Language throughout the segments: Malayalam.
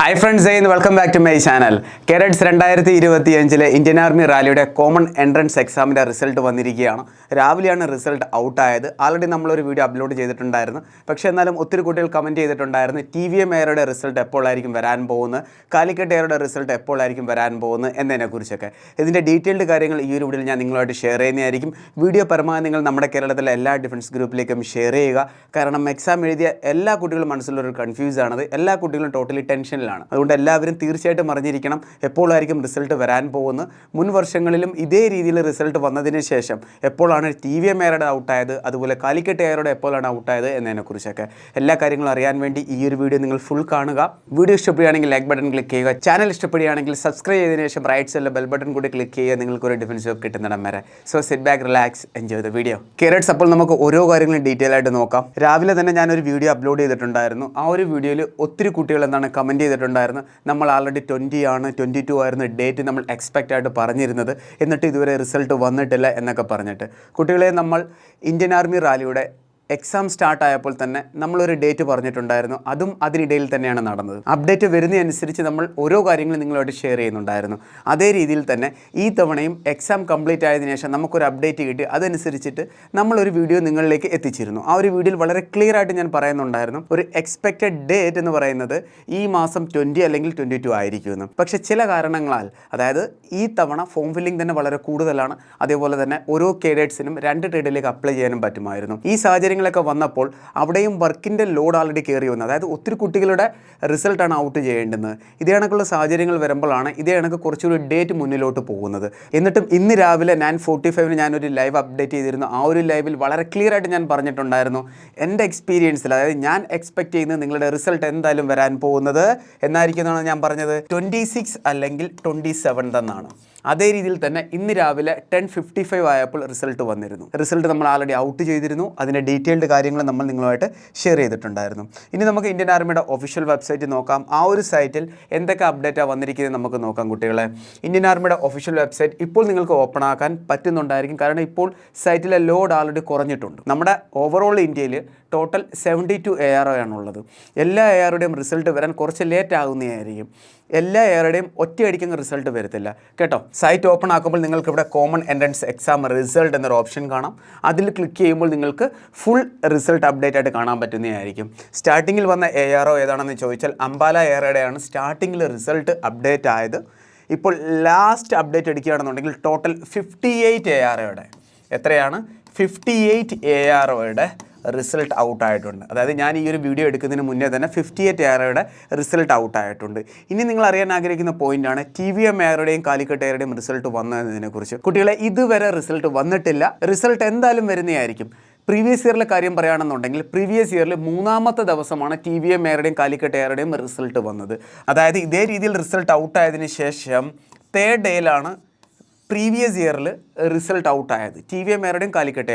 ഹായ് ഫ്രണ്ട്സ് ഇന്ന് welcome back to my channel carats രണ്ടായിരത്തി ഇരുപത്തി അഞ്ചിലെ ഇന്ത്യൻ ആർമി റാലിയുടെ കോമൺ എൻട്രൻസ് എക്സാമിന്റെ റിസൾട്ട് വന്നിരിക്കുകയാണ്. രാവിലെയാണ് റിസൾട്ട് ഔട്ടായത് ആൾറെഡി നമ്മളൊരു വീഡിയോ അപ്ലോഡ് ചെയ്തിട്ടുണ്ടായിരുന്നു. പക്ഷേ എന്നാലും ഒത്തിരി കുട്ടികൾ കമന്റ് ചെയ്തിട്ടുണ്ടായിരുന്നു. ടി വി എം എയറുടെ റിസൾട്ട് എപ്പോഴായിരിക്കും വരാൻ പോകുന്നത്? കാലിക്കറ്റ് എയറുടെ റിസൾട്ട് എപ്പോഴായിരിക്കും വരാൻ പോകുന്നത്? എന്നതിനെക്കുറിച്ചൊക്കെ. ഇതിന്റെ ഡീറ്റെയിൽഡ് കാര്യങ്ങൾ ഈ ഒരു വീഡിയോയിൽ ഞാൻ നിങ്ങളുമായിട്ട് ഷെയർ ചെയ്യുന്നതായിരിക്കും. വീഡിയോ പരമാവധി നിങ്ങൾ നമ്മുടെ കേരളത്തിലെ എല്ലാ ഡിഫൻസ് ഗ്രൂപ്പിലേക്കും ഷെയർ ചെയ്യുക. കാരണം എക്സാം എഴുതിയ എല്ലാ കുട്ടികളും മനസ്സിലൊരു കൺഫ്യൂസ് ആണത്. എല്ലാ കുട്ടികളും ടോട്ടലി ടെൻഷനിലാണ് അതുകൊണ്ട് എല്ലാവരും തീർച്ചയായിട്ടും അറിഞ്ഞിരിക്കണം എപ്പോഴായിരിക്കും റിസൾട്ട് വരാൻ പോകുന്നത്. മുൻ വർഷങ്ങളിലും ഇതേ രീതിയിൽ റിസൾട്ട് വന്നതിന് ശേഷം എപ്പോഴാണ് ടി വി എം എയറുടെ ഔട്ടായത് അതുപോലെ കാലിക്കറ്റ് എയറുടെ എപ്പോഴാണ് ഔട്ടായത് എന്നതിനെക്കുറിച്ചൊക്കെ എല്ലാ കാര്യങ്ങളും അറിയാൻ വേണ്ടി ഈ ഒരു വീഡിയോ നിങ്ങൾ ഫുൾ കാണുക. വീഡിയോ ഇഷ്ടപ്പെടുകയാണെങ്കിൽ ലൈക്ക് ബട്ടൺ ക്ലിക്ക് ചെയ്യുക. ചാനൽ ഇഷ്ടപ്പെടുകയാണെങ്കിൽ സബ്സ്ക്രൈബ് ചെയ്തതിനു ശേഷം റൈറ്റ് സൈഡിലെ ബെൽ ബട്ടൺ കൂടി ക്ലിക്ക് ചെയ്യുക. നിങ്ങൾക്ക് ഒരു ഡിഫൻസ് ജോബ് കിട്ടുന്നിടം വരെ. So sit back relax enjoy the video carats അപ്പോൾ നമുക്ക് ഓരോ കാര്യങ്ങളും ഡീറ്റെയിൽ ആയിട്ട് നോക്കാം. രാവിലെ തന്നെ ഞാനൊരു വീഡിയോ അപ്ലോഡ് ചെയ്തിട്ടുണ്ടായിരുന്നു. ആ ഒരു വീഡിയോയിൽ ഒത്തിരി കുട്ടികൾ എന്താണ് കമന്റ് ചെയ്തിട്ടുണ്ടായിരുന്നു നമ്മൾ ആൾറെഡി ട്വന്റി ആണ് ട്വന്റി ടു ആയിരുന്നു ഡേറ്റ് നമ്മൾ എക്സ്പെക്റ്റ് ആയിട്ട് പറഞ്ഞിരുന്നത്. എന്നിട്ട് ഇതുവരെ റിസൾട്ട് വന്നിട്ടില്ല എന്നൊക്കെ പറഞ്ഞിട്ട്. കുട്ടികളെ നമ്മൾ ഇന്ത്യൻ ആർമി റാലിയുടെ എക്സാം സ്റ്റാർട്ട് ആയപ്പോൾ തന്നെ നമ്മളൊരു ഡേറ്റ് പറഞ്ഞിട്ടുണ്ടായിരുന്നു. അതും അതിനിടയിൽ തന്നെയാണ് നടന്നത്. അപ്ഡേറ്റ് വരുന്നതനുസരിച്ച് നമ്മൾ ഓരോ കാര്യങ്ങളും നിങ്ങളുമായിട്ട് ഷെയർ ചെയ്യുന്നുണ്ടായിരുന്നു. അതേ രീതിയിൽ തന്നെ ഈ തവണയും എക്സാം കംപ്ലീറ്റ് ആയതിനു ശേഷം നമുക്കൊരു അപ്ഡേറ്റ് കിട്ടി. അതനുസരിച്ചിട്ട് നമ്മളൊരു വീഡിയോ നിങ്ങളിലേക്ക് എത്തിച്ചിരുന്നു. ആ ഒരു വീഡിയോയിൽ വളരെ ക്ലിയർ ആയിട്ട് ഞാൻ പറയുന്നുണ്ടായിരുന്നു. ഒരു എക്സ്പെക്റ്റഡ് ഡേറ്റ് എന്ന് പറയുന്നത് ഈ മാസം ട്വന്റി അല്ലെങ്കിൽ ട്വന്റി ടു ആയിരിക്കുമെന്ന്. പക്ഷേ ചില കാരണങ്ങളാൽ അതായത് ഈ തവണ ഫോം ഫില്ലിംഗ് തന്നെ വളരെ കൂടുതലാണ്. അതേപോലെ തന്നെ ഓരോ കേഡേറ്റ്സിനും രണ്ട് ട്രേഡിലേക്ക് അപ്ലൈ ചെയ്യാനും പറ്റുമായിരുന്നു. ഈ സാഹചര്യങ്ങളൊക്കെ വന്നപ്പോൾ അവിടെയും വർക്കിന്റെ ലോഡ് ആൾറെഡി കയറി വന്നു. അതായത് ഒത്തിരി കുട്ടികളുടെ റിസൾട്ടാണ് ഔട്ട് ചെയ്യേണ്ടുന്നത്. ഇതേ കണക്കുള്ള സാഹചര്യങ്ങൾ വരുമ്പോഴാണ് ഇതേ കണക്ക് കുറച്ചുകൂടി ഡേറ്റ് മുന്നിലോട്ട് പോകുന്നത്. എന്നിട്ടും ഇന്ന് രാവിലെ നയൻ ഫോർട്ടി ഫൈവിന് ഞാനൊരു ലൈവ് അപ്ഡേറ്റ് ചെയ്തിരുന്നു. ആ ഒരു ലൈവിൽ വളരെ ക്ലിയർ ആയിട്ട് ഞാൻ പറഞ്ഞിട്ടുണ്ടായിരുന്നു. എന്റെ എക്സ്പീരിയൻസിൽ അതായത് ഞാൻ എക്സ്പെക്ട് ചെയ്യുന്നത് നിങ്ങളുടെ റിസൾട്ട് എന്തായാലും വരാൻ പോകുന്നത് എന്നായിരിക്കും എന്നാണ് ഞാൻ പറഞ്ഞത്. ട്വന്റി സിക്സ് അല്ലെങ്കിൽ ട്വന്റി സെവൻ എന്നാണ്. അതേ രീതിയിൽ തന്നെ ഇന്ന് രാവിലെ ടെൻ ഫിഫ്റ്റി ഫൈവ് ആയപ്പോൾ റിസൾട്ട് വന്നിരുന്നു. റിസൾട്ട് നമ്മൾ ആൾറെഡി ഔട്ട് ചെയ്തിരുന്നു. അതിന്റെ ഡീറ്റെയിൽഡ് കാര്യങ്ങൾ നമ്മൾ നിങ്ങളുമായിട്ട് ഷെയർ ചെയ്തിട്ടുണ്ടായിരുന്നു. ഇനി നമുക്ക് ഇന്ത്യൻ ആർമിയുടെ ഒഫീഷ്യൽ വെബ്സൈറ്റ് നോക്കാം. ആ ഒരു സൈറ്റിൽ എന്തൊക്കെ അപ്ഡേറ്റാണ് വന്നിരിക്കുന്നത് നമുക്ക് നോക്കാം കുട്ടികളെ. ഇന്ത്യൻ ആർമിയുടെ ഒഫീഷ്യൽ വെബ്സൈറ്റ് ഇപ്പോൾ നിങ്ങൾക്ക് ഓപ്പൺ ആക്കാൻ പറ്റുന്നുണ്ടായിരിക്കും. കാരണം ഇപ്പോൾ സൈറ്റിലെ ലോഡ് ആൾറെഡി കുറഞ്ഞിട്ടുണ്ട്. നമ്മുടെ ഓവറോൾ ഇന്ത്യയിൽ total seventy two A R ആണുള്ളത്. എല്ലാ എ ആറുടെയും റിസൾട്ട് വരാൻ കുറച്ച് ലേറ്റ് ആകുന്നതായിരിക്കും എല്ലാ എയറുടെയും ഒറ്റയടിക്കങ്ങ് റിസൾട്ട് വരത്തില്ല. കേട്ടോ? സൈറ്റ് ഓപ്പൺ ആക്കുമ്പോൾ നിങ്ങൾക്ക് ഇവിടെ കോമൺ എൻട്രൻസ് എക്സാം റിസൾട്ട് എന്നൊരു ഓപ്ഷൻ കാണാം. അതിൽ ക്ലിക്ക് ചെയ്യുമ്പോൾ നിങ്ങൾക്ക് ഫുൾ റിസൾട്ട് അപ്ഡേറ്റ് ആയിട്ട് കാണാൻ പറ്റുന്നതായിരിക്കും. സ്റ്റാർട്ടിങ്ങിൽ വന്ന എ ഒ ഏതാണെന്ന് ചോദിച്ചാൽ അംബാല എയറുടെയാണ് സ്റ്റാർട്ടിങ്ങിൽ റിസൾട്ട് അപ്ഡേറ്റ് ആയത്. ഇപ്പോൾ ലാസ്റ്റ് അപ്ഡേറ്റ് എടുക്കുകയാണെന്നുണ്ടെങ്കിൽ total fifty eight A R എത്രയാണ്? Fifty eight A R result out ആയിട്ടുണ്ട്. അതായത് ഞാൻ ഈ ഒരു വീഡിയോ എടുക്കുന്നതിന് മുന്നേ തന്നെ ഫിഫ്റ്റി എയ്റ്റ് എയറുടെ റിസൾട്ട് ഔട്ട് ആയിട്ടുണ്ട്. ഇനി നിങ്ങൾ അറിയാൻ ആഗ്രഹിക്കുന്ന പോയിന്റാണ് ടി വി എം എയറുടെയും കാലിക്കട്ട് എയറുടെയും റിസൾട്ട് വന്നതിനെക്കുറിച്ച്. കുട്ടികളെ ഇതുവരെ റിസൾട്ട് വന്നിട്ടില്ല. റിസൾട്ട് എന്തായാലും വരുന്നതായിരിക്കും. പ്രീവിയസ് ഇയറിലെ കാര്യം പറയുകയാണെന്നുണ്ടെങ്കിൽ പ്രീവിയസ് ഇയറിൽ മൂന്നാമത്തെ ദിവസമാണ് ടി വി എം എയറുടെയും കാലിക്കട്ട് എയറുടെയും റിസൾട്ട് വന്നത്. അതായത് ഇതേ രീതിയിൽ റിസൾട്ട് ഔട്ട് ആയതിനു ശേഷം തേർഡ് ഡേയിലാണ് പ്രീവിയസ് ഇയറിൽ റിസൾട്ട് ഔട്ടായത് ടി വി എമ്മാരുടെയും കാലിക്കട്ട്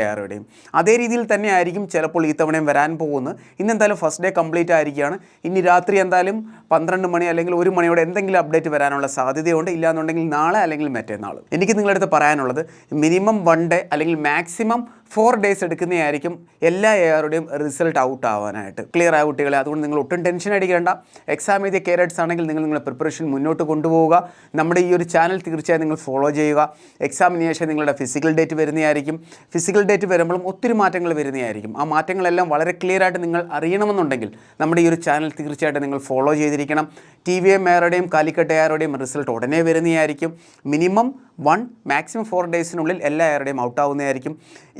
അതേ രീതിയിൽ തന്നെ ആയിരിക്കും ചിലപ്പോൾ ഈ തവണയും വരാൻ പോകുന്നത്. ഇന്ന് എന്തായാലും ഫസ്റ്റ് ഡേ കംപ്ലീറ്റ് ആയിരിക്കുകയാണ്. ഇനി രാത്രി എന്തായാലും പന്ത്രണ്ട് മണി അല്ലെങ്കിൽ ഒരു മണിയോടെ എന്തെങ്കിലും അപ്ഡേറ്റ് വരാനുള്ള സാധ്യതയുണ്ട്. ഇല്ലാന്നുണ്ടെങ്കിൽ നാളെ അല്ലെങ്കിൽ മറ്റേനാൾ എനിക്ക് നിങ്ങളുടെ അടുത്ത് പറയാനുള്ളത് മിനിമം വൺ ഡേ അല്ലെങ്കിൽ മാക്സിമം ഫോർ ഡേയ്സ് എടുക്കുന്നതായിരിക്കും എല്ലാ എയറുടെയും റിസൾട്ട് ഔട്ട് ആവാനായിട്ട്. ക്ലിയർ ആയ കുട്ടികളെ? അതുകൊണ്ട് നിങ്ങൾ ഒട്ടും ടെൻഷൻ അടിക്കേണ്ട. എക്സാം എഴുതിയ കേരറ്റ്സ് ആണെങ്കിൽ നിങ്ങൾ നിങ്ങളുടെ പ്രിപ്പറേഷൻ മുന്നോട്ട് കൊണ്ടുപോവുക. നമ്മുടെ ഈ ഒരു ചാനൽ തീർച്ചയായും നിങ്ങൾ ഫോളോ ചെയ്യുക. എക്സാമിന് ശേഷം നിങ്ങളുടെ ഫിസിക്കൽ ഡേറ്റ് വരുന്നതായിരിക്കും. ഫിസിക്കൽ ഡേറ്റ് വരുമ്പോഴും ഒത്തിരി മാറ്റങ്ങൾ വരുന്നതായിരിക്കും. ആ മാറ്റങ്ങളെല്ലാം വളരെ ക്ലിയർ ആയിട്ട് നിങ്ങൾ അറിയണമെന്നുണ്ടെങ്കിൽ നമ്മുടെ ഈ ഒരു ചാനൽ തീർച്ചയായിട്ടും നിങ്ങൾ ഫോളോ ചെയ്തിരിക്കണം. ടി വി എം എയറുടെയും കാലിക്കട്ട് എയറുടെയും റിസൾട്ട് ഉടനെ വരുന്നതായിരിക്കും. മിനിമം വൺ മാക്സിമം ഫോർ ഡേയ്സിനുള്ളിൽ എല്ലാ എയറുടെയും ഔട്ട് ആവുന്നതായിരിക്കും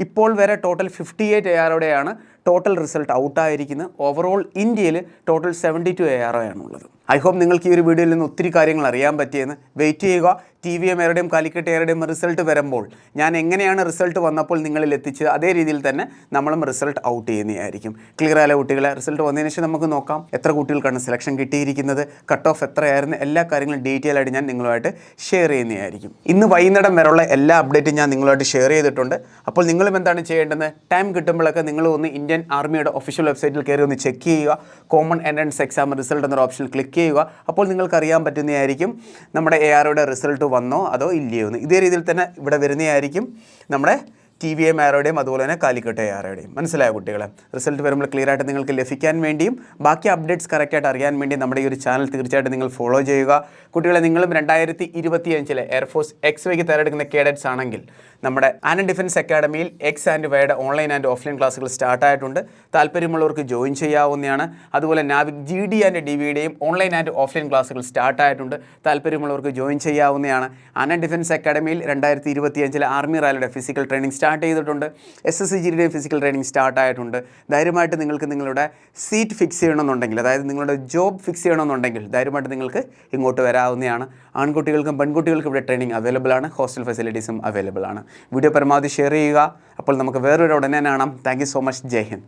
ഇപ്പോൾ വരെ ടോട്ടൽ ഫിഫ്റ്റി എയ്റ്റ് എയറുടെയാണ് ടോട്ടൽ റിസൾട്ട് ഔട്ടായിരിക്കുന്നത്. ഓവറോൾ ഇന്ത്യയിൽ total seventy two A R ആണുള്ളത്. ഐ ഹോപ്പ് നിങ്ങൾക്ക് ഈ ഒരു വീഡിയോയിൽ നിന്ന് ഒത്തിരി കാര്യങ്ങൾ അറിയാൻ പറ്റിയെന്ന് വെയിറ്റ് ചെയ്യുക. ടി വി എം എയറുടെയും കാലിക്കറ്റ് എയറുടെയും റിസൾട്ട് വരുമ്പോൾ ഞാൻ എങ്ങനെയാണ് റിസൾട്ട് വന്നപ്പോൾ നിങ്ങളിൽ എത്തിച്ചത്? അതേ രീതിയിൽ തന്നെ നമ്മളും റിസൾട്ട് ഔട്ട് ചെയ്യുന്നതായിരിക്കും. ക്ലിയർ ആയ കുട്ടികളെ? റിസൾട്ട് വന്നതിന് ശേഷം നമുക്ക് നോക്കാം. എത്ര കുട്ടികൾക്കാണ് സെലക്ഷൻ കിട്ടിയിരിക്കുന്നത്? കട്ട് ഓഫ് എത്രയായിരുന്നു? എല്ലാ കാര്യങ്ങളും ഡീറ്റെയിൽ ആയിട്ട് ഞാൻ നിങ്ങളുമായിട്ട് ഷെയർ ചെയ്യുന്നതായിരിക്കും. ഇന്ന് വൈകുന്നേരം വരെയുള്ള എല്ലാ അപ്ഡേറ്റും ഞാൻ നിങ്ങളുമായിട്ട് ഷെയർ ചെയ്തിട്ടുണ്ട്. അപ്പോൾ നിങ്ങളും എന്താണ് ചെയ്യേണ്ടത്? ടൈം കിട്ടുമ്പോഴൊക്കെ നിങ്ങൾ ഒന്ന് ഇന്ത്യൻ ആർമിയുടെ ഒഫീഷ്യൽ വെബ്സൈറ്റിൽ കയറി ഒന്ന് ചെക്ക് ചെയ്യുക. കോമൺ എൻട്രൻസ് എക്സാം റിസൾട്ട് എന്നൊരു ഓപ്ഷനിൽ ക്ലിക്ക് ചെയ്യുക. അപ്പോൾ നിങ്ങൾക്ക് അറിയാൻ പറ്റുന്നതായിരിക്കും നമ്മുടെ എ ആറുടെ റിസൾട്ട് വന്നോ അതോ ഇല്ലയോ എന്ന് ഇതേ രീതിയിൽ തന്നെ ഇവിടെ വരുന്നതായിരിക്കും നമ്മുടെ ടി വി എം ആരോടെയും അതുപോലെ തന്നെ കാലിക്കട്ടെ ആരോടെയും മനസ്സിലായ കുട്ടികളെ? റിസൾട്ട് വരുമ്പോൾ ക്ലിയർ ആയിട്ട് നിങ്ങൾക്ക് ലഭിക്കാൻ വേണ്ടിയും ബാക്കി അപ്ഡേറ്റ്സ് കറക്റ്റായിട്ട് അറിയാൻ വേണ്ടി നമ്മുടെ ഈ ഒരു ചാനൽ തീർച്ചയായിട്ടും നിങ്ങൾ ഫോളോ ചെയ്യുക. കുട്ടികളെ നിങ്ങളും രണ്ടായിരത്തി ഇരുപത്തി അഞ്ചിലെ എയർഫോഴ്സ് എക്സ് വൈക്ക് തയ്യാറെടുക്കുന്ന കേഡറ്റ്സ് ആണെങ്കിൽ നമ്മുടെ ആൻഡ് ഡിഫൻസ് അക്കാഡമിയിൽ എക്സ് ആൻഡ് വൈയുടെ ഓൺലൈൻ ആൻഡ് ഓഫ്ലൈൻ ക്ലാസ്സുകൾ സ്റ്റാർട്ടായിട്ടുണ്ട് താല്പര്യമുള്ളവർക്ക് ജോയിൻ ചെയ്യാവുന്നതാണ്. അതുപോലെ Navik G D and D വിയുടെയും online and offline ക്ലാസ്സുകൾ സ്റ്റാർട്ടായിട്ടുണ്ട് താല്പര്യമുള്ളവർക്ക് ജോയിൻ ചെയ്യാവുന്നതാണ്. ആൻഡ് ഡിഫൻസ് അക്കാഡമിയിൽ രണ്ടായിരത്തി ഇരുപത്തി അഞ്ചിലെ ആർമി റാലിയുടെ ഫിസിക്കൽ ട്രെയിനിങ് സ്റ്റാർട്ട് ചെയ്തിട്ടുണ്ട്. എസ് എസ് സി ജിയുടെയും ഫിസിക്കൽ ട്രെയിനിങ് സ്റ്റാർട്ട് ആയിട്ടുണ്ട്. ധൈര്യമായിട്ട് നിങ്ങൾക്ക് നിങ്ങളുടെ സീറ്റ് ഫിക്സ് ചെയ്യണമെന്നുണ്ടെങ്കിൽ അതായത് നിങ്ങളുടെ ജോബ് ഫിക്സ് ചെയ്യണമെന്നുണ്ടെങ്കിൽ ധൈര്യമായിട്ട് നിങ്ങൾക്ക് ഇങ്ങോട്ട് വരാവുന്നതാണ്. ആൺകുട്ടികൾക്കും പെൺകുട്ടികൾക്കും ഇവിടെ ട്രെയിനിങ് അവൈലബിൾ ആണ്. ഹോസ്റ്റൽ ഫെസിലിറ്റീസും അവൈലബിൾ ആണ്. വീഡിയോ പരമാവധി ഷെയർ ചെയ്യുക. അപ്പോൾ നമുക്ക് വേറൊരു ഉടനെ കാണാം. Thank so much Jai Hind.